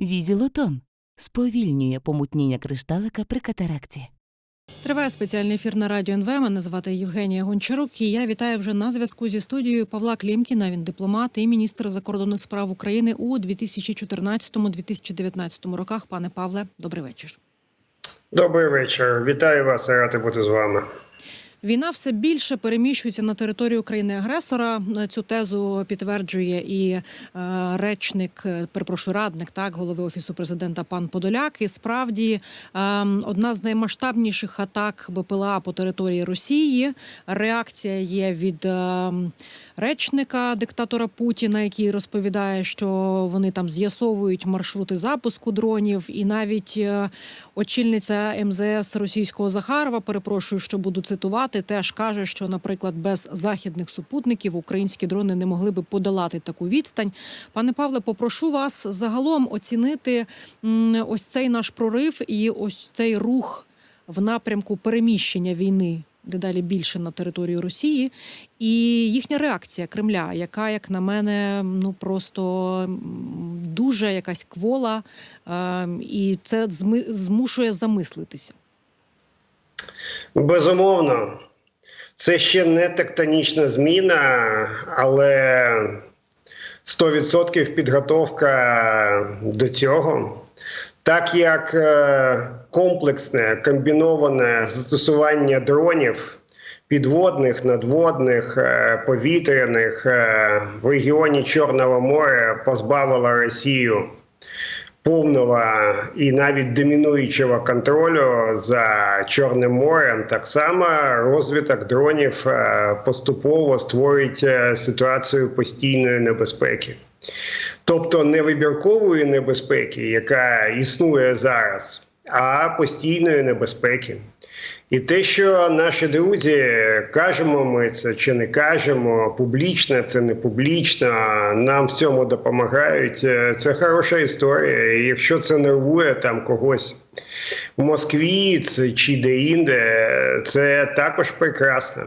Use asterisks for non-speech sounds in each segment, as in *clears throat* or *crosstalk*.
Візілотон сповільнює помутніння кришталика при катаракті. Триває спеціальний ефір на радіо НВ. Мене звати Євгенія Гончарук. І я вітаю вже на зв'язку зі студією Павла Клімкіна. Він дипломат і міністр закордонних справ України у 2014-2019 роках. Пане Павле, добрий вечір. Добрий вечір. Вітаю вас. Радий бути з вами. Війна все більше переміщується на територію країни-агресора. Цю тезу підтверджує і е, речник, е, перепрошую, радник так голови офісу президента пан Подоляк. І справді е, одна з наймасштабніших атак БПЛА по території Росії. Реакція є від речника диктатора Путіна, який розповідає, що вони там з'ясовують маршрути запуску дронів, і навіть е, очільниця МЗС російського Захарова, перепрошую, що буду цитувати, теж каже, що, наприклад, без західних супутників українські дрони не могли би подолати таку відстань. Пане Павле, попрошу вас загалом оцінити ось цей наш прорив і ось цей рух в напрямку переміщення війни дедалі більше на територію Росії, і їхня реакція Кремля, яка, як на мене, ну просто дуже якась квола, е, і це змушує замислитися. Безумовно, це ще не тектонічна зміна, але 100% підготовка до цього. Так як е, комплексне комбіноване застосування дронів підводних, надводних, е, повітряних е, в регіоні Чорного моря позбавило Росію повного і навіть домінуючого контролю за Чорним морем, так само розвиток дронів поступово створить ситуацію постійної небезпеки. Тобто не вибіркової небезпеки, яка існує зараз, а постійної небезпеки. І те, що наші друзі кажемо ми це чи не кажемо, публічно це не публічно, нам в цьому допомагають. е, Це хороша історія. І якщо це нервує там когось в Москві це чи де-інде, це також прекрасно.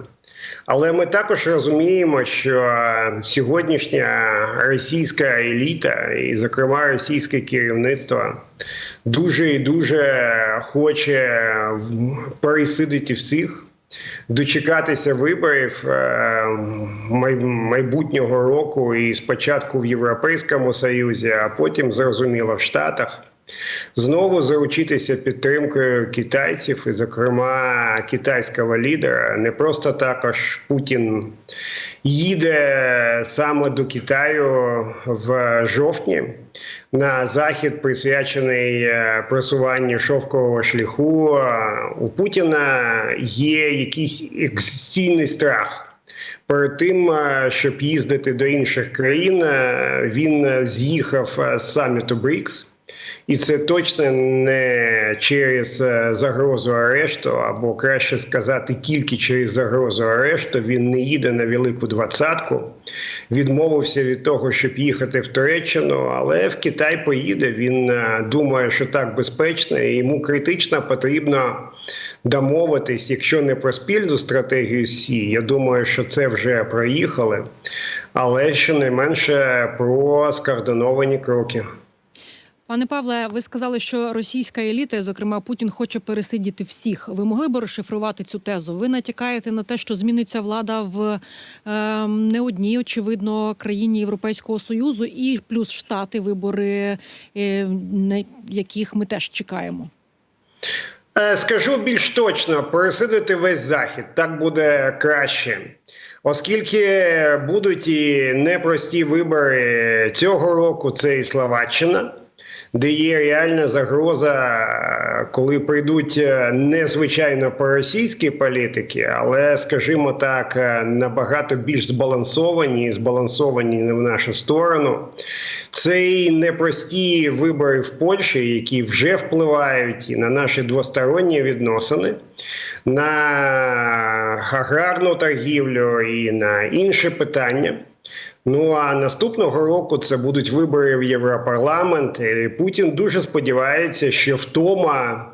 Але ми також розуміємо, що сьогоднішня російська еліта, і, зокрема, російське керівництво, дуже і дуже хоче пересидити всіх, дочекатися виборів е, майбутнього року і спочатку в Європейському Союзі, а потім зрозуміло в Штатах. Знову заручитися підтримкою китайців, і, зокрема, китайського лідера. Не просто також Путін їде саме до Китаю в жовтні на захід, присвячений е, просуванню шовкового шляху. У Путіна є якийсь екзистенційний страх. Перед тим, е, щоб їздити до інших країн, е, він з'їхав з саміту БРІКС. І це точно не через е, загрозу арешту, або краще сказати, тільки через загрозу арешту. Він не їде на велику двадцятку. Відмовився від того, щоб їхати в Туреччину, але в Китай поїде. Він е, думає, що так безпечно, і йому критично потрібно домовитись, якщо не про спільну стратегію Сі. Я думаю, що це вже проїхали, але щонайменше про скоординовані кроки. Пане Павле, ви сказали, що російська еліта, зокрема Путін, хоче пересидіти всіх. Ви могли б розшифрувати цю тезу? Ви натякаєте на те, що зміниться влада в е, не одній, очевидно, країні Європейського союзу, і плюс штати, вибори, е, на яких ми теж чекаємо. Е, Скажу більш точно, пересидити весь захід так буде краще, оскільки будуть і непрості вибори цього року. Це і Словаччина, де є реальна загроза, коли прийдуть е, не звичайно проросійські політики, але, скажімо так, е, набагато більш збалансовані, збалансовані не в нашу сторону. Це і непрості вибори в Польщі, які вже впливають і на наші двосторонні відносини, на аграрну торгівлю і на інші питання. Ну а наступного року це будуть вибори в Європарламент. І Путін дуже сподівається, що втома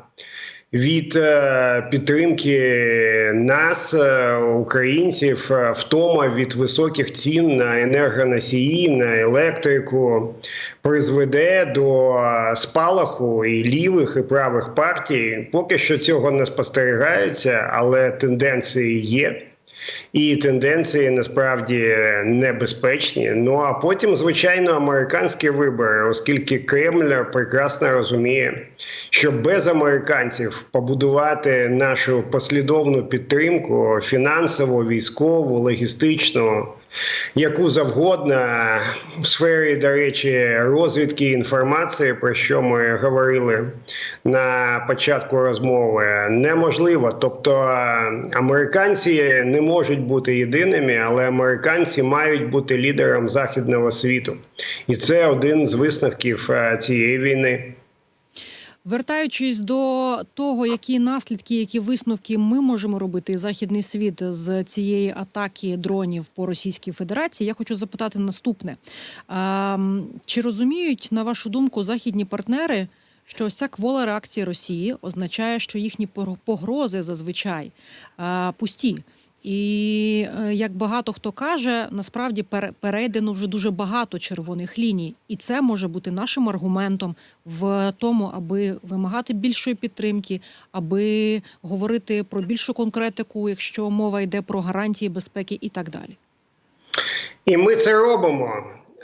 від е, підтримки нас, е, українців, е, втома від високих цін на енергоносії, на електрику призведе до е, спалаху і лівих, і правих партій. Поки що цього не спостерігається, але тенденції є. І тенденції насправді небезпечні. Ну а потім, звичайно, американські вибори, оскільки Кремль прекрасно розуміє, що без американців побудувати нашу послідовну підтримку фінансову, військову, логістичну, яку завгодно в сфері, до речі, розвідки інформації, про що ми говорили на початку розмови, неможливо. Тобто американці не можуть бути єдиними, але американці мають бути лідером західного світу, і це один з висновків е, цієї війни. Вертаючись до того, які наслідки, які висновки ми можемо робити західний світ з цієї атаки дронів по Російській Федерації, я хочу запитати наступне: чи розуміють на вашу думку західні партнери, що ось ця квола реакції Росії означає, що їхні погрози зазвичай пусті? І е, як багато хто каже, насправді пере- перейдено вже дуже багато червоних ліній, і це може бути нашим аргументом в тому, аби вимагати більшої підтримки, аби говорити про більшу конкретику, якщо мова йде про гарантії безпеки і так далі. І ми це робимо.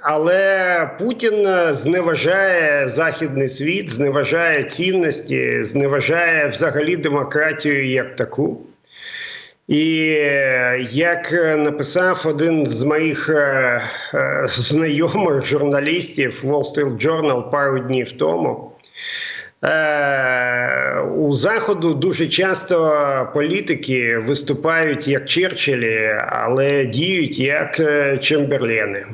Але Путін е, зневажає західний світ, зневажає цінності, зневажає взагалі демократію як таку. І е, як е, написав один з моїх е, *laughs* знайомих журналістів Wall Street Journal пару днів тому, у заходу дуже часто політики виступають як Черчиллі, але діють як е, Чемберлени.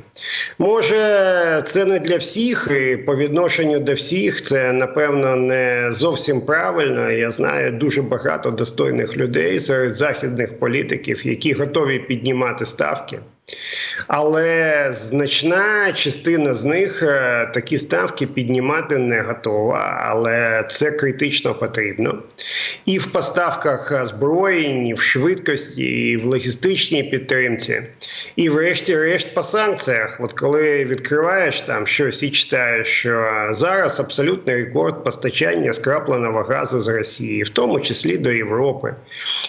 Може, це не для всіх, і по відношенню до всіх це напевно не зовсім правильно. Я знаю дуже багато достойних людей серед західних політиків, які готові піднімати ставки. Але значна частина з них е, такі ставки піднімати не готова, але це критично потрібно. І в поставках озброєнь, і в швидкості, і в логістичній підтримці, і врешті-решт по санкціях. От коли відкриваєш там щось і читаєш, що зараз абсолютний рекорд постачання скрапленого газу з Росії, в тому числі до Європи.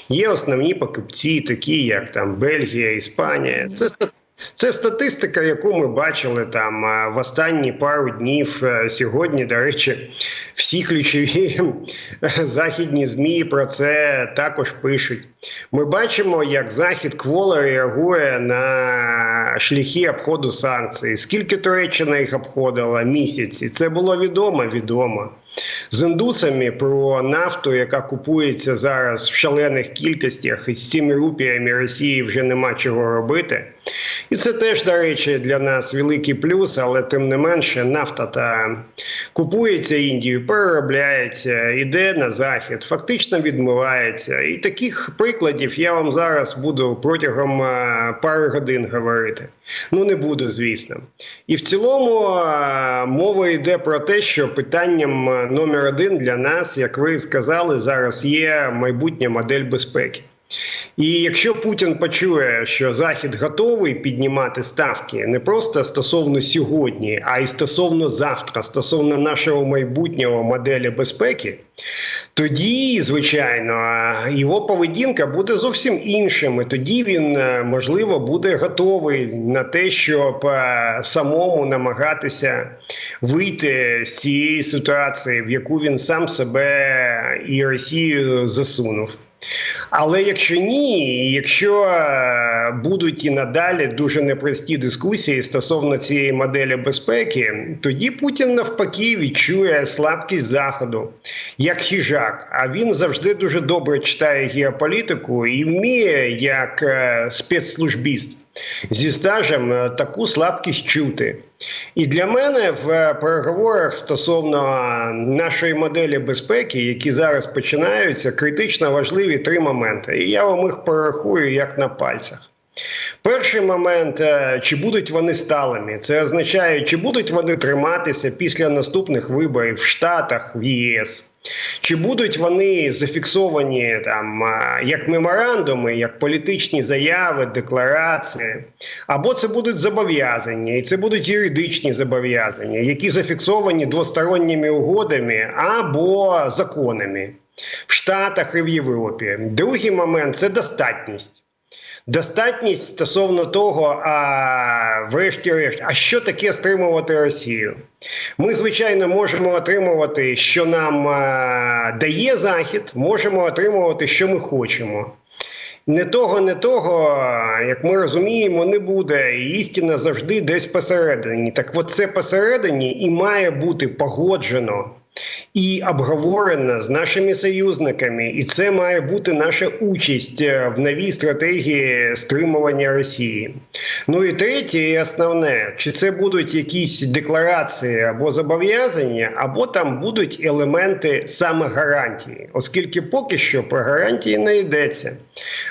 Є основні покупці, такі як там Бельгія, Іспанія. just *laughs* Це статистика, яку ми бачили там в останні пару днів. Е, Сьогодні, до речі, всі ключові *laughs* західні змі про це також пишуть. Ми бачимо, як захід квола реагує на шляхи обходу санкцій. Скільки Туреччина їх обходила місяці? Це було відомо, відомо. З індусами про нафту, яка купується зараз в шалених кількостях, і з цими рупіями Росії вже нема чого робити. І це теж, до речі, для нас великий плюс, але тим не менше, нафта та купується Індією, переробляється, іде на захід, фактично відмивається. І таких прикладів я вам зараз буду протягом е, пари годин говорити. Ну не буду, звісно. І в цілому е, мова йде про те, що питанням е, номер один для нас, як ви сказали, зараз є майбутня модель безпеки. І якщо Путін почує, що Захід готовий піднімати ставки не просто стосовно сьогодні, а й стосовно завтра, стосовно нашого майбутнього моделі безпеки, тоді, звичайно, його поведінка буде зовсім іншим. І Тоді він е, можливо буде готовий на те, щоб е, самому намагатися вийти з цієї ситуації, в яку він сам себе і Росію засунув. Але якщо ні, якщо е, будуть і надалі дуже непрості дискусії стосовно цієї моделі безпеки, тоді Путін навпаки відчує слабкість заходу як хижак. А він завжди дуже добре читає геополітику і вміє як е, спецслужбіст. Зі стажем е, таку слабкість чути. І для мене в переговорах стосовно нашої моделі безпеки, які зараз починаються, критично важливі три моменти. І я вам їх порахую як на пальцях. Перший момент, е, чи будуть вони сталими, це означає, чи будуть вони триматися після наступних виборів в Штатах, в ЄС. Чи будуть вони зафіксовані там як меморандуми, як політичні заяви, декларації, або це будуть зобов'язання, і це будуть юридичні зобов'язання, які зафіксовані двосторонніми угодами або законами в Штатах і в Європі. Другий момент це достатність. Достатність стосовно того, а врешті-решт, а що таке стримувати Росію? Ми, звичайно, можемо отримувати, що нам а, дає Захід, можемо отримувати, що ми хочемо. Не того, не того, як ми розуміємо, не буде. Істина завжди десь посередині. Так от це посередині і має бути погоджено і обговорено з нашими союзниками, і це має бути наша участь е, в новій стратегії стримування Росії. Ну і третє, і основне, чи це будуть якісь декларації або зобов'язання, або там будуть елементи саме гарантії, оскільки поки що про гарантії не йдеться.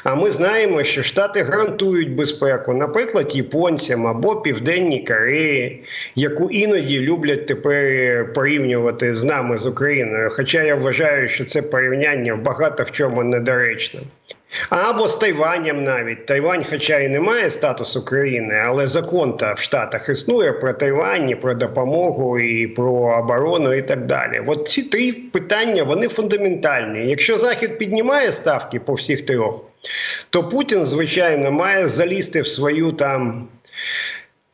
А ми знаємо, що Штати гарантують безпеку, наприклад, японцям або Південній Кореї, яку іноді люблять тепер порівнювати з нами з Україною. Хоча я вважаю, що це порівняння багато в чому недоречне. Або з Тайванем навіть Тайвань, хоча і не має статусу країни, але закон та в Штатах існує про Тайвань, і про допомогу і про оборону, і так далі. От ці три питання вони фундаментальні. Якщо Захід піднімає ставки по всіх трьох, то Путін, звичайно, має залізти в свою там.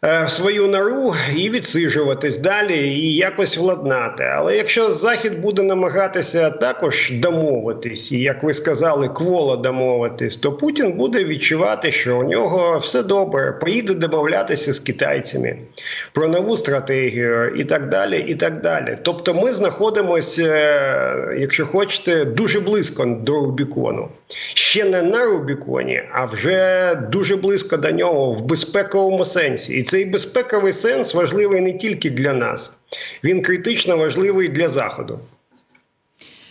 Е, Свою нору і відсиджуватись далі і якось владнати. Але якщо Захід буде намагатися також домовитись, і як ви сказали, кволо домовитись, то Путін буде відчувати, що у нього все добре, поїде домовлятися з китайцями про нову стратегію і так далі. і так далі. Тобто, ми знаходимося, е, якщо хочете, дуже близько до Рубікону. Ще не на Рубіконі, а вже дуже близько до нього в безпековому сенсі. І цей безпековий сенс важливий не тільки для нас, він критично важливий для Заходу.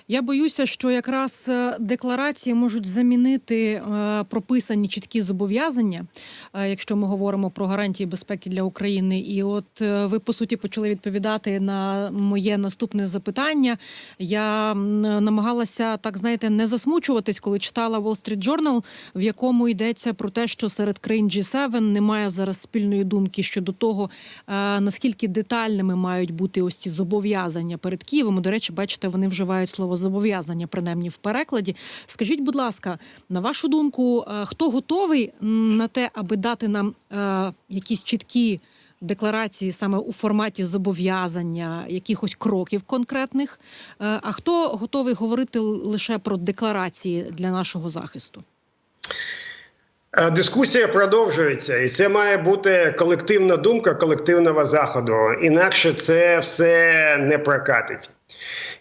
Я боюся, що якраз е, декларації можуть замінити е, прописані чіткі зобов'язання, е, якщо ми говоримо про гарантії безпеки для України. І от ви по суті почали відповідати на моє наступне запитання. Я намагалася так знаєте не засмучуватись, коли читала Wall Street Journal, в якому йдеться про те, що серед країн G7 немає зараз спільної думки щодо того, наскільки детальними мають бути ось ці зобов'язання перед Києвом. До речі, бачите, вони вживають слово зобов'язання, принаймні в перекладі. Скажіть, будь ласка, на вашу думку, е, хто готовий на те, аби дати нам е, якісь чіткі декларації саме у форматі зобов'язання якихось кроків конкретних? Е, А хто готовий говорити лише про декларації для нашого захисту? Дискусія продовжується, і це має бути колективна думка колективного заходу. Інакше це все не прокатить.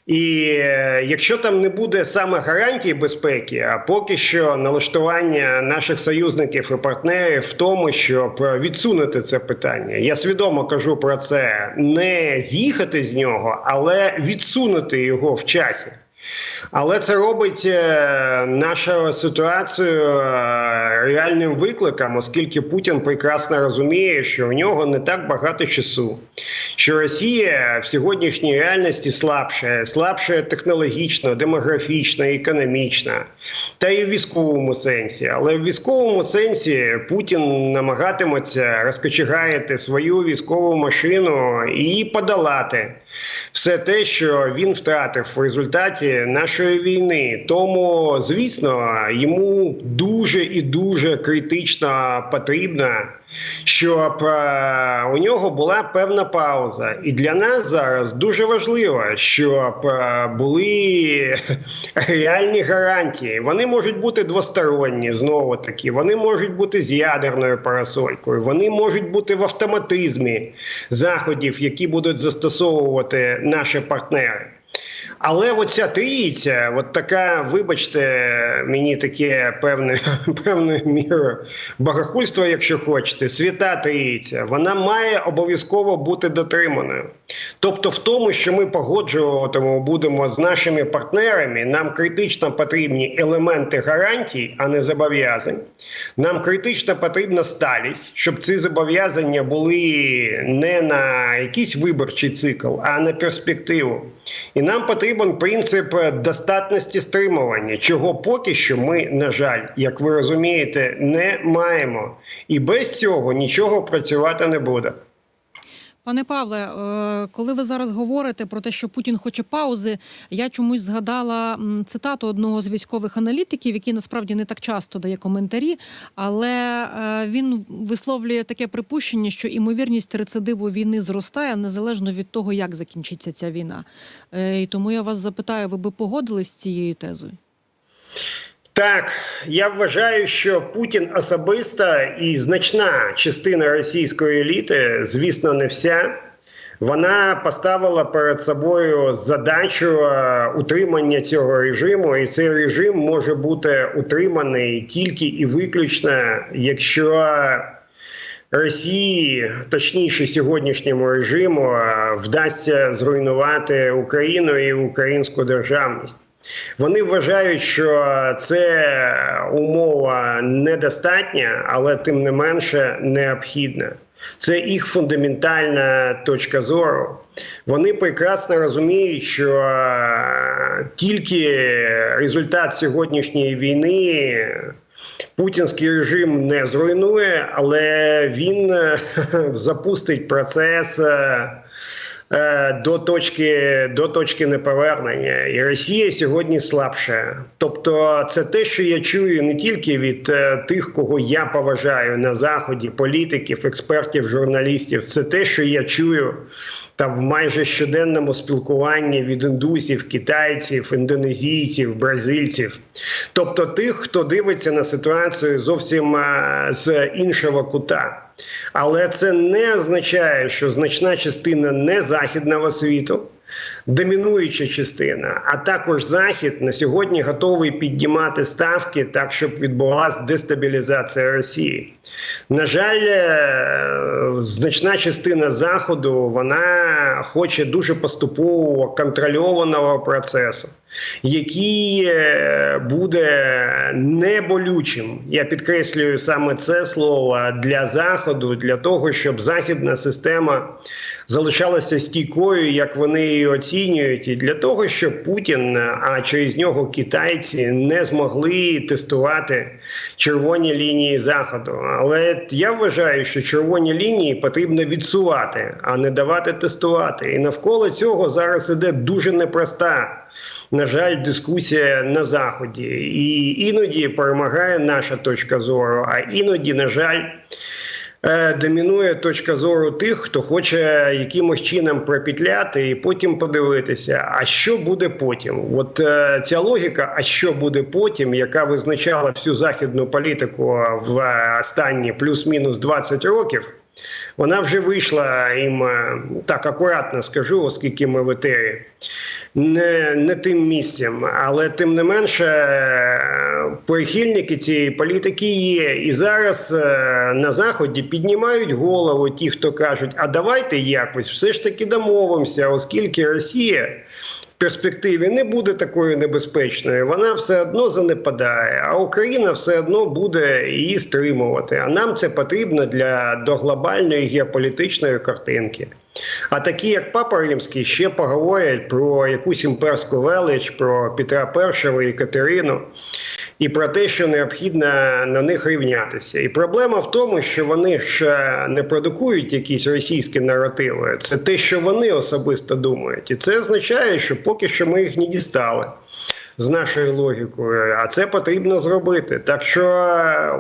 І е, якщо там не буде саме гарантій безпеки, а поки що налаштування наших союзників і партнерів в тому, щоб відсунути це питання, я свідомо кажу про це, не з'їхати з нього, але відсунути його в часі. Але це робить е, нашу ситуацію е, реальним викликом, оскільки Путін прекрасно розуміє, що у нього не так багато часу, що Росія в сьогоднішній реальності слабша, слабша технологічно, демографічно, економічно, та і в військовому сенсі. Але в військовому сенсі Путін намагатиметься розкочегарити свою військову машину і подолати все те, що він втратив в результаті нашої війни. Тому, звісно, йому дуже і дуже критично потрібно, щоб е, у нього була певна пауза. І для нас зараз дуже важливо, щоб е, були *laughs* реальні гарантії. Вони можуть бути двосторонні, знову таки. Вони можуть бути з ядерною парасолькою. Вони можуть бути в автоматизмі заходів, які будуть застосовувати наші партнери. Але оця трійця, от така, вибачте, мені таке певне, *laughs* певною мірою богохульство, якщо хочете, свята трійця, вона має обов'язково бути дотриманою. Тобто, в тому, що ми погоджуватимемо будемо з нашими партнерами, нам критично потрібні елементи гарантій, а не зобов'язань. Нам критично потрібна сталість, щоб ці зобов'язання були не на якийсь виборчий цикл, а на перспективу. І нам потрібен принцип достатності стримування, чого поки що ми, на жаль, як ви розумієте, не маємо. І без цього нічого працювати не буде. Пане Павле, е, коли ви зараз говорите про те, що Путін хоче паузи, я чомусь згадала цитату одного з військових аналітиків, який насправді не так часто дає коментарі, але е, він висловлює таке припущення, що імовірність рецидиву війни зростає незалежно від того, як закінчиться ця війна. Е, І тому я вас запитаю, ви би погодились з цією тезою? Так, я вважаю, що Путін особисто і значна частина російської еліти, звісно, не вся. Вона поставила перед собою задачу е, утримання цього режиму, і цей режим може бути утриманий тільки і виключно, якщо Росії, точніше сьогоднішньому режиму, е, вдасться зруйнувати Україну і українську державність. Вони вважають, що це умова недостатня, але тим не менше необхідна. Це їх фундаментальна точка зору. Вони прекрасно розуміють, що е, тільки результат сьогоднішньої війни путінський режим не зруйнує, але він е, *laughs* запустить процес. Е, До точки до точки неповернення, і Росія сьогодні слабша. Тобто, це те, що я чую не тільки від е, тих, кого я поважаю на заході, політиків, експертів, журналістів. Це те, що я чую там в майже щоденному спілкуванні від індусів, китайців, індонезійців, бразильців, тобто тих, хто дивиться на ситуацію зовсім е, з іншого кута. Але це не означає, що значна частина незахідного світу, домінуюча частина, а також захід на сьогодні готовий піднімати ставки так, щоб відбулася дестабілізація Росії. На жаль, е, значна частина заходу вона хоче дуже поступового контрольованого процесу, який е, буде неболючим. Я підкреслюю саме це слово для заходу, для того, щоб західна система залишалася стійкою, як вони її оцінюють, і для того, щоб Путін, а через нього китайці не змогли тестувати червоні лінії заходу. Але я вважаю, що червоні лінії потрібно відсувати, а не давати тестувати. І навколо цього зараз іде дуже непроста. На жаль, дискусія на заході, і іноді перемагає наша точка зору, а іноді, на жаль, е, домінує точка зору тих, хто хоче якимось чином пропітляти і потім подивитися, а що буде потім. От е, ця логіка, а що буде потім, яка визначала всю західну політику в е, останні плюс-мінус 20 років. Вона вже вийшла їм е, так акуратно скажу, оскільки ми в етері, не, не тим місцем, але тим не менше е, прихильники цієї політики є. І зараз е, на заході піднімають голову ті, хто кажуть, а давайте якось все ж таки домовимося, оскільки Росія. Перспективі не буде такою небезпечною, вона все одно занепадає, а Україна все одно буде її стримувати. А нам це потрібно для до глобальної геополітичної картинки. А такі, як Папа Римський, ще поговорять про якусь імперську велич, про Петра І і Катерину. І про те, що необхідно на них рівнятися, і проблема в тому, що вони ж е, не продукують якісь російські наративи. Це те, що вони особисто думають, і це означає, що поки що ми їх не дістали з нашою логікою, а це потрібно зробити. Так що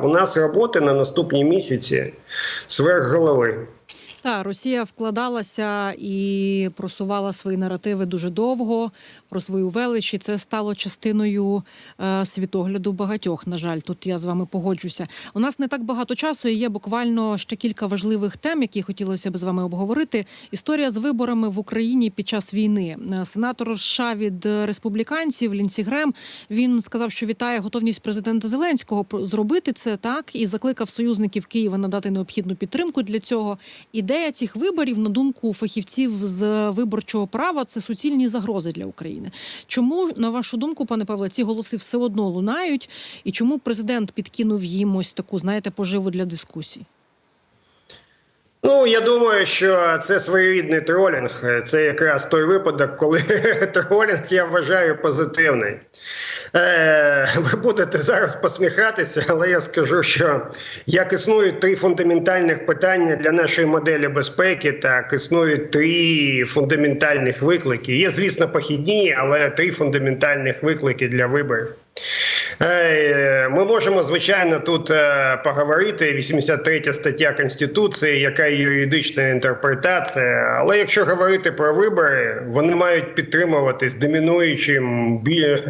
у нас роботи на наступні місяці сверх голови. Та Росія вкладалася і просувала свої наративи дуже довго про свою велич, і це стало частиною е, світогляду багатьох. На жаль, тут я з вами погоджуся. У нас не так багато часу. і Є буквально ще кілька важливих тем, які хотілося б з вами обговорити. Історія з виборами в Україні під час війни. Е, Сенатор США від республіканців Лінсі Грем він сказав, що вітає готовність президента Зеленського зробити це так і закликав союзників Києва надати необхідну підтримку для цього. Ідея цих виборів, на думку фахівців з виборчого права, це суцільні загрози для України. Чому на вашу думку, пане Павле, ці голоси все одно лунають, і чому президент підкинув їм ось таку, знаєте, поживу для дискусій? Ну, я думаю, що це своєрідний тролінг. Це якраз той випадок, коли *laughs* тролінг я вважаю позитивний. Е, ви будете зараз посміхатися, але я скажу, що як існують три фундаментальних питання для нашої моделі безпеки, так існують три фундаментальних виклики. Є, звісно, похідні, але три фундаментальних виклики для виборів. Ми можемо звичайно тут е, поговорити 83 стаття конституції, яка юридична інтерпретація. Але якщо говорити про вибори, вони мають підтримуватись домінуючим бі-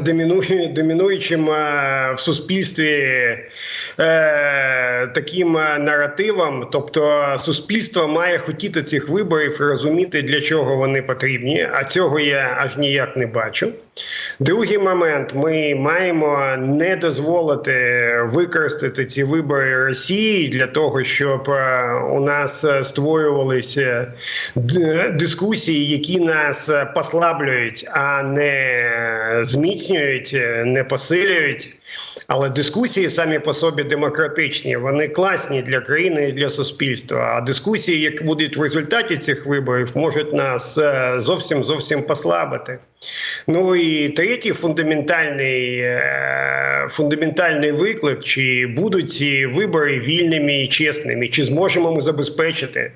доміну- домінуючим е, в суспільстві е, таким наративом. Тобто суспільство має хотіти цих виборів розуміти, для чого вони потрібні. А цього я аж ніяк не бачу. Другий момент: ми маємо не дозволити використати ці вибори Росії для того, щоб е, у нас е, створювалися дискусії, які нас е, послаблюють, а не зміцнюють, е, не посилюють. Але дискусії самі по собі демократичні, вони класні для країни і для суспільства. А дискусії, які будуть в результаті цих виборів, можуть нас е, зовсім зовсім послабити. Ну і третій фундаментальний, е, фундаментальний виклик: чи будуть ці вибори вільними і чесними, чи зможемо ми забезпечити,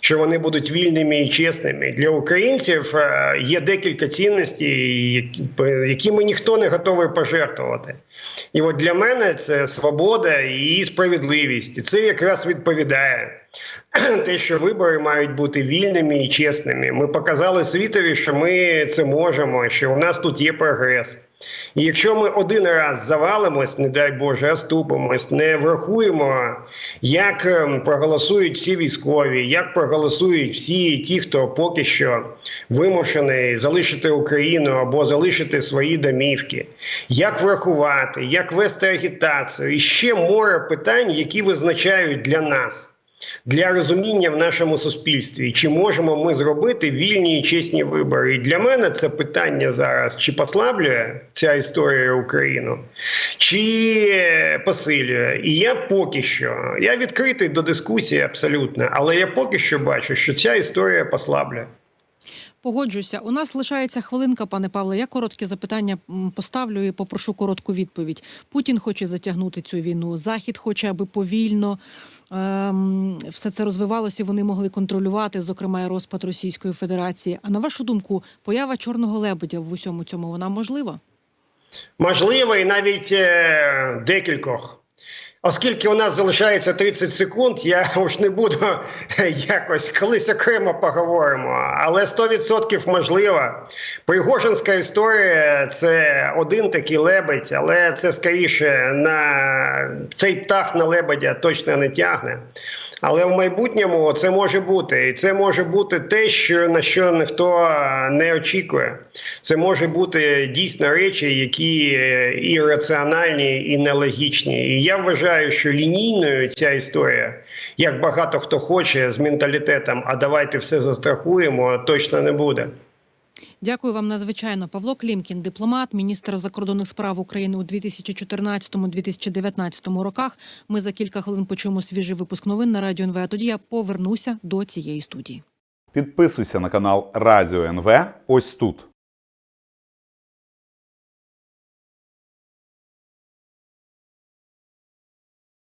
що вони будуть вільними і чесними для українців? е, Є декілька цінностей, якими ніхто не готовий пожертвувати. І от для мене це свобода і справедливість. І це якраз відповідає *clears throat* те, що вибори мають бути вільними і чесними. Ми показали світові, що ми це можемо, що у нас тут є прогрес. І якщо ми один раз завалимось, не дай Боже, оступимось, не врахуємо, як ем, проголосують всі військові, як проголосують всі ті, хто поки що вимушений залишити Україну або залишити свої домівки, як врахувати, як вести агітацію, і ще море питань, які визначають для нас. Для розуміння в нашому суспільстві, чи можемо ми зробити вільні і чесні вибори? І для мене це питання зараз: чи послаблює ця історія Україну, чи посилює? І я поки що я відкритий до дискусії абсолютно, але я поки що бачу, що ця історія послаблює. Погоджуся. У нас лишається хвилинка, пане Павле. Я коротке запитання поставлю і попрошу коротку відповідь. Путін хоче затягнути цю війну. Захід хоче, аби повільно все це розвивалося. Вони могли контролювати, зокрема, і розпад Російської Федерації. А на вашу думку, поява чорного лебедя в усьому цьому вона можлива? Можливо, і навіть е, декількох. Оскільки у нас залишається 30 секунд, я уж не буду *laughs* якось колись окремо поговоримо. Але 100% можливо. Пригожинська історія це один такий лебедь, але це скоріше на цей птах на лебедя точно не тягне. Але в майбутньому це може бути, і це може бути те, що на що ніхто не очікує. Це може бути дійсно речі, які і раціональні, і нелогічні. І я вважаю, що лінійною ця історія, як багато хто хоче з менталітетом, а давайте все застрахуємо, точно не буде. Дякую вам надзвичайно. Павло Клімкін, дипломат, міністр закордонних справ України у 2014-2019 роках. Ми за кілька хвилин почуємо свіжий випуск новин на радіо НВ. А тоді я повернуся до цієї студії. Підписуйся на канал Радіо НВ ось тут.